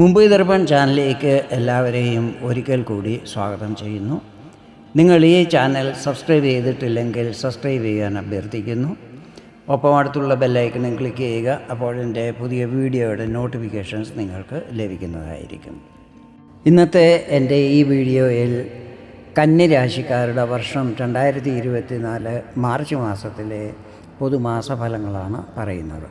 മുംബൈ ദർപ്പൺ ചാനലിലേക്ക് എല്ലാവരെയും ഒരിക്കൽ കൂടി സ്വാഗതം ചെയ്യുന്നു. നിങ്ങൾ ഈ ചാനൽ സബ്സ്ക്രൈബ് ചെയ്തിട്ടില്ലെങ്കിൽ സബ്സ്ക്രൈബ് ചെയ്യാൻ അഭ്യർത്ഥിക്കുന്നു. ഒപ്പം അടുത്തുള്ള ബെല്ലൈക്കണും ക്ലിക്ക് ചെയ്യുക അപ്പോൾ എന്റെ പുതിയ വീഡിയോയുടെ നോട്ടിഫിക്കേഷൻസ് നിങ്ങൾക്ക് ലഭിക്കുന്നതായിരിക്കും. ഇന്നത്തെ എന്റെ ഈ വീഡിയോയിൽ കന്നിരാശിക്കാരുടെ വർഷം രണ്ടായിരത്തി ഇരുപത്തി നാല് മാർച്ച് മാസത്തിലെ പൊതുമാസഫലങ്ങളാണ് പറയുന്നത്.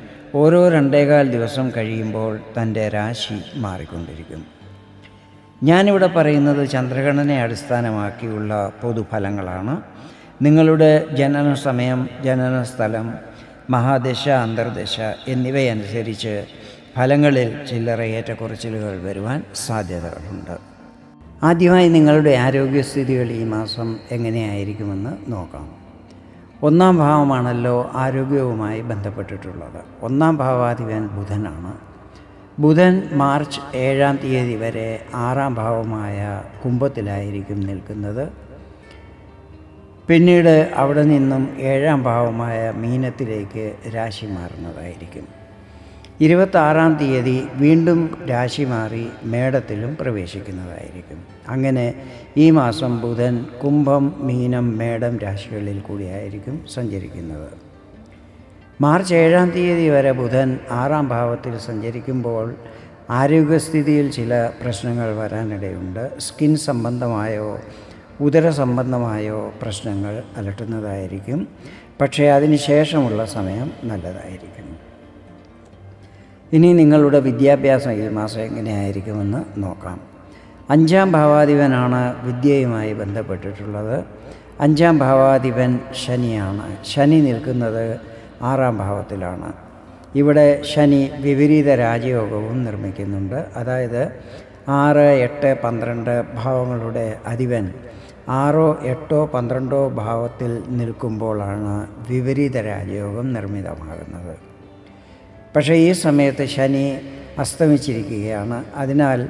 ഓരോ രണ്ടേകാൽ ദിവസം കഴിയുമ്പോൾ തന്റെ രാശി മാറിക്കൊണ്ടിരിക്കും. ഞാനിവിടെ പറയുന്നത് ചന്ദ്രഗണനെ അടിസ്ഥാനമാക്കിയുള്ള പൊതുഫലങ്ങളാണ്. നിങ്ങളുടെ ജനന സമയം ജനന സ്ഥലം മഹാദശ അന്തർദശ എന്നിവയനുസരിച്ച് ഫലങ്ങളിൽ ചില്ലറ ഏറ്റക്കുറച്ചിലുകൾ വരുവാൻ സാധ്യതകളുണ്ട്. ആദ്യമായി നിങ്ങളുടെ ആരോഗ്യസ്ഥിതികൾ ഈ മാസം എങ്ങനെയായിരിക്കുമെന്ന് നോക്കാം. ഒന്നാം ഭാവമാണല്ലോ ആരോഗ്യവുമായി ബന്ധപ്പെട്ടിട്ടുള്ളത്. ഒന്നാം ഭാവാധിപൻ ബുധനാണ്. ബുധൻ മാർച്ച് ഏഴാം തീയതി വരെ ആറാം ഭാവമായ കുംഭത്തിലായിരിക്കും നിൽക്കുന്നത്. പിന്നീട് അവിടെ നിന്നും ഏഴാം ഭാവമായ മീനത്തിലേക്ക് രാശി മാറുന്നതായിരിക്കും. ഇരുപത്താറാം തീയതി വീണ്ടും രാശി മാറി മേടത്തിലും പ്രവേശിക്കുന്നതായിരിക്കും. അങ്ങനെ ഈ മാസം ബുധൻ കുംഭം മീനം മേടം രാശികളിൽ കൂടിയായിരിക്കും സഞ്ചരിക്കുന്നത്. മാർച്ച് ഏഴാം തീയതി വരെ ബുധൻ ആറാം ഭാവത്തിൽ സഞ്ചരിക്കുമ്പോൾ ആരോഗ്യസ്ഥിതിയിൽ ചില പ്രശ്നങ്ങൾ വരാനിടയുണ്ട്. സ്കിൻ സംബന്ധമായോ ഉദര സംബന്ധമായോ പ്രശ്നങ്ങൾ അലട്ടുന്നതായിരിക്കും. പക്ഷേ അതിന് ശേഷമുള്ള സമയം നല്ലതായിരിക്കും. ഇനി നിങ്ങളുടെ വിദ്യാഭ്യാസം ഈ മാസം എങ്ങനെയായിരിക്കുമെന്ന് നോക്കാം. അഞ്ചാം ഭാവാധിപനാണ് വിദ്യയുമായി ബന്ധപ്പെട്ടിട്ടുള്ളത്. അഞ്ചാം ഭാവാധിപൻ ശനിയാണ്. ശനി നിൽക്കുന്നത് ആറാം ഭാവത്തിലാണ്. ഇവിടെ ശനി വിപരീത രാജയോഗവും നിർമ്മിക്കുന്നുണ്ട്. അതായത് ആറ് എട്ട് പന്ത്രണ്ട് ഭാവങ്ങളുടെ അധിപൻ ആറോ എട്ടോ പന്ത്രണ്ടോ ഭാവത്തിൽ നിൽക്കുമ്പോഴാണ് വിപരീത രാജയോഗം നിർമ്മിതമാകുന്നത്. പക്ഷേ ഈ സമയത്ത് ശനി അസ്തമിച്ചിരിക്കുകയാണ്. അതിനാൽ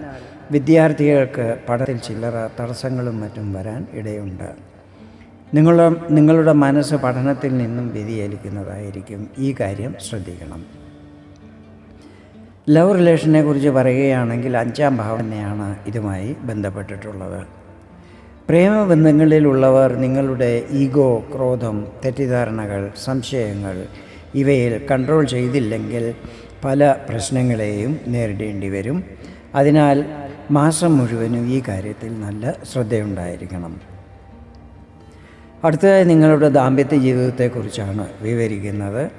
വിദ്യാർത്ഥികൾക്ക് പഠനത്തിൽ ചില്ലറ തടസ്സങ്ങളും മറ്റും വരാൻ ഇടയുണ്ട്. നിങ്ങളുടെ നിങ്ങളുടെ മനസ്സ് പഠനത്തിൽ നിന്നും വ്യതിചലിക്കുന്നതായിരിക്കും. ഈ കാര്യം ശ്രദ്ധിക്കണം. ലവ് റിലേഷനെ കുറിച്ച് പറയുകയാണെങ്കിൽ അഞ്ചാം ഭാവം തന്നെയാണ് ഇതുമായി ബന്ധപ്പെട്ടിട്ടുള്ളത്. പ്രേമബന്ധങ്ങളിലുള്ളവർ നിങ്ങളുടെ ഈഗോ ക്രോധം തെറ്റിദ്ധാരണകൾ സംശയങ്ങൾ ഇവയിൽ കൺട്രോൾ ചെയ്തില്ലെങ്കിൽ പല പ്രശ്നങ്ങളെയും നേരിടേണ്ടി വരും. അതിനാൽ മാസം മുഴുവനും ഈ കാര്യത്തിൽ നല്ല ശ്രദ്ധയുണ്ടായിരിക്കണം. അടുത്തതായി നിങ്ങളുടെ ദാമ്പത്യ ജീവിതത്തെക്കുറിച്ചാണ് വിവരിക്കുന്നത്.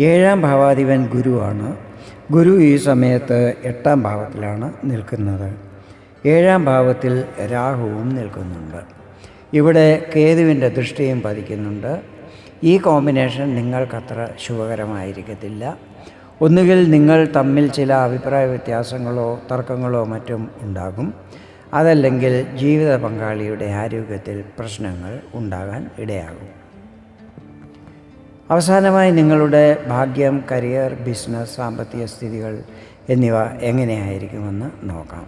ഏഴാം ഭാവാധിപൻ ഗുരുവാണ്. ഗുരു ഈ സമയത്ത് എട്ടാം ഭാവത്തിലാണ് നിൽക്കുന്നത്. ഏഴാം ഭാവത്തിൽ രാഹുവും നിൽക്കുന്നുണ്ട്. ഇവിടെ കേതുവിന്റെ ദൃഷ്ടിയും പതിക്കുന്നുണ്ട്. ഈ കോമ്പിനേഷൻ നിങ്ങൾക്കത്ര ശുഭകരമായിരിക്കത്തില്ല. ഒന്നുകിൽ നിങ്ങൾ തമ്മിൽ ചില അഭിപ്രായ വ്യത്യാസങ്ങളോ തർക്കങ്ങളോ മറ്റും ഉണ്ടാകും. അതല്ലെങ്കിൽ ജീവിത പങ്കാളിയുടെ ആരോഗ്യത്തിൽ പ്രശ്നങ്ങൾ ഉണ്ടാകാൻ ഇടയാകും. അവസാനമായി നിങ്ങളുടെ ഭാഗ്യം കരിയർ ബിസിനസ് സാമ്പത്തിക സ്ഥിതികൾ എന്നിവ എങ്ങനെയായിരിക്കുമെന്ന് നോക്കാം.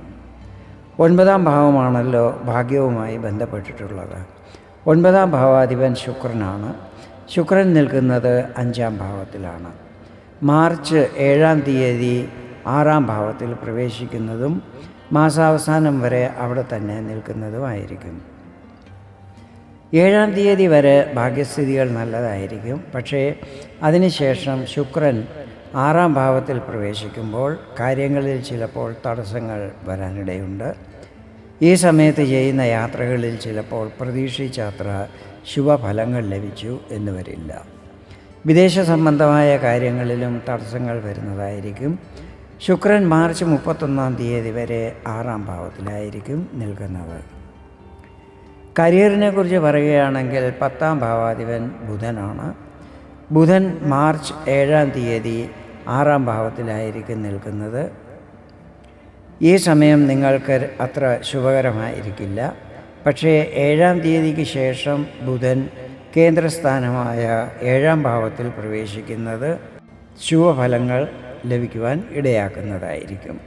ഒൻപതാം ഭാവമാണല്ലോ ഭാഗ്യവുമായി ബന്ധപ്പെട്ടിട്ടുള്ളത്. ഒൻപതാം ഭാവാധിപൻ ശുക്രനാണ്. ശുക്രൻ നിൽക്കുന്നത് അഞ്ചാം ഭാവത്തിലാണ്. മാർച്ച് ഏഴാം തീയതി ആറാം ഭാവത്തിൽ പ്രവേശിക്കുന്നതും മാസാവസാനം വരെ അവിടെ തന്നെ നിൽക്കുന്നതുമായിരിക്കും. ഏഴാം തീയതി വരെ ഭാഗ്യസ്ഥിതികൾ നല്ലതായിരിക്കും. പക്ഷേ അതിനുശേഷം ശുക്രൻ ആറാം ഭാവത്തിൽ പ്രവേശിക്കുമ്പോൾ കാര്യങ്ങളിൽ ചിലപ്പോൾ തടസ്സങ്ങൾ വരാനിടയുണ്ട്. ഈ സമയത്ത് ചെയ്യുന്ന യാത്രകളിൽ ചിലപ്പോൾ പ്രതീക്ഷിച്ചത്ര ശുഭഫലങ്ങൾ ലഭിച്ചു എന്ന് വരില്ല. വിദേശ സംബന്ധമായ കാര്യങ്ങളിലും തടസ്സങ്ങൾ വരുന്നതായിരിക്കും. ശുക്രൻ മാർച്ച് മുപ്പത്തൊന്നാം തീയതി വരെ ആറാം ഭാവത്തിലായിരിക്കും നിൽക്കുന്നത്. കരിയറിനെ കുറിച്ച് പറയുകയാണെങ്കിൽ പത്താം ഭാവാധിപൻ ബുധനാണ്. ബുധൻ മാർച്ച് ഏഴാം തീയതി ആറാം ഭാവത്തിലായിരിക്കും നിൽക്കുന്നത്. ഈ സമയം നിങ്ങൾക്ക് അത്ര ശുഭകരമായിരിക്കില്ല. പക്ഷേ ഏഴാം തീയതിക്ക് ശേഷം ബുധൻ കേന്ദ്രസ്ഥാനമായ ഏഴാം ഭാവത്തിൽ പ്രവേശിക്കുന്നത് ശുഭഫലങ്ങൾ ലഭിക്കുവാൻ ഇടയാക്കുന്നതായിരിക്കും.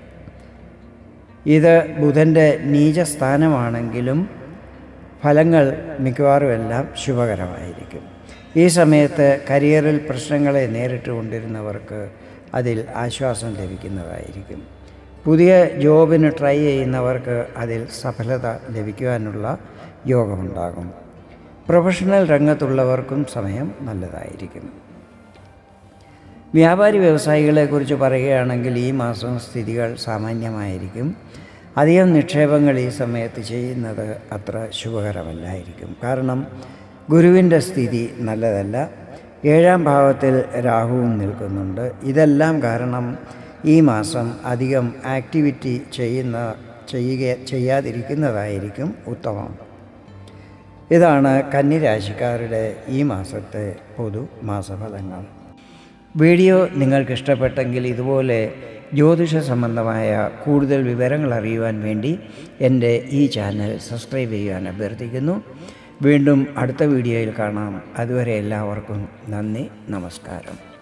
ഇത് ബുധന്റെ നീചസ്ഥാനമാണെങ്കിലും ഫലങ്ങൾ മിക്കവാറും എല്ലാം ശുഭകരമായിരിക്കും. ഈ സമയത്ത് കരിയറിൽ പ്രശ്നങ്ങളെ നേരിട്ട് കൊണ്ടിരുന്നവർക്ക് അതിൽ ആശ്വാസം ലഭിക്കുന്നതായിരിക്കും. പുതിയ ജോബിന് ട്രൈ ചെയ്യുന്നവർക്ക് അതിൽ സഫലത ലഭിക്കുവാനുള്ള യോഗമുണ്ടാകും. പ്രൊഫഷണൽ രംഗത്തുള്ളവർക്കും സമയം നല്ലതായിരിക്കും. വ്യാപാരി വ്യവസായികളെക്കുറിച്ച് പറയുകയാണെങ്കിൽ ഈ മാസം സ്ഥിതികൾ സാമാന്യമായിരിക്കും. അധികം നിക്ഷേപങ്ങൾ ഈ സമയത്ത് ചെയ്യുന്നത് അത്ര ശുഭകരമല്ലായിരിക്കും. കാരണം ഗുരുവിന്റെ സ്ഥിതി നല്ലതല്ല. ഏഴാം ഭാവത്തിൽ രാഹുവും നിൽക്കുന്നുണ്ട്. ഇതെല്ലാം കാരണം ഈ മാസം അധികം ആക്ടിവിറ്റി ചെയ്യുന്ന ചെയ്യുക ചെയ്യാതിരിക്കുന്നതായിരിക്കും ഉത്തമം. ഇതാണ് കന്നിരാശിക്കാരുടെ ഈ മാസത്തെ പൊതു മാസഫലങ്ങൾ. വീഡിയോ നിങ്ങൾക്ക് ഇഷ്ടപ്പെട്ടെങ്കിൽ ഇതുപോലെ ജ്യോതിഷ സംബന്ധമായ കൂടുതൽ വിവരങ്ങൾ അറിയുവാൻ വേണ്ടി എന്റെ ഈ ചാനൽ സബ്സ്ക്രൈബ് ചെയ്യാൻ അഭ്യർത്ഥിക്കുന്നു. വീണ്ടും അടുത്ത വീഡിയോയിൽ കാണാം. അതുവരെ എല്ലാവർക്കും നന്ദി നമസ്കാരം.